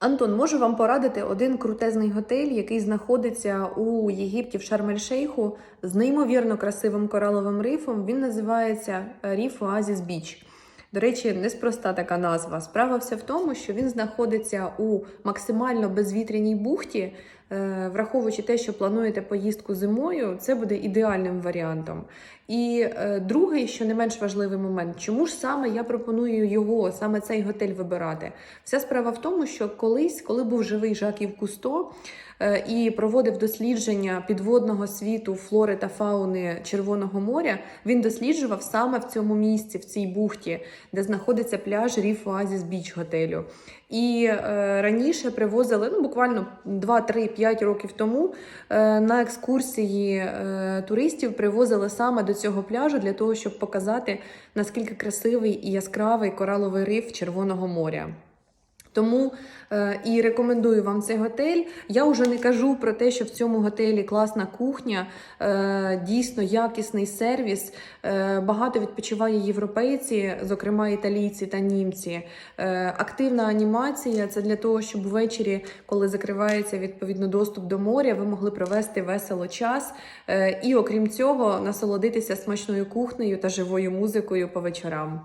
Антон, можу вам порадити один крутезний готель, який знаходиться у Єгипті в Шарм-ель-Шейху з неймовірно красивим кораловим рифом. Він називається Ріф Оазіс Біч. До речі, неспроста така назва. Справа вся в тому, що він знаходиться у максимально безвітряній бухті. Е, Враховуючи те, що плануєте поїздку зимою, це буде ідеальним варіантом. І е, другий, що не менш важливий момент, чому ж саме я пропоную його, саме цей готель вибирати? Вся справа в тому, що колись, коли був живий Жаків Кусто е, і проводив дослідження підводного світу флори та фауни Червоного моря, він досліджував саме в цьому місці, в цій бухті, де знаходиться пляж Ріф Оазіс Біч готелю. І е, раніше привозили ну буквально 2-3-5 років тому е, на екскурсії е, туристів привозили саме до цього пляжу для того, щоб показати наскільки красивий і яскравий кораловий риф Червоного моря. Тому е, і рекомендую вам цей готель. Я вже не кажу про те, що в цьому готелі класна кухня, е, дійсно якісний сервіс. Е, багато відпочиває європейці, зокрема італійці та німці. Е, активна анімація це для того, щоб ввечері, коли закривається відповідно доступ до моря, ви могли провести весело час. Е, і окрім цього, насолодитися смачною кухнею та живою музикою по вечорам.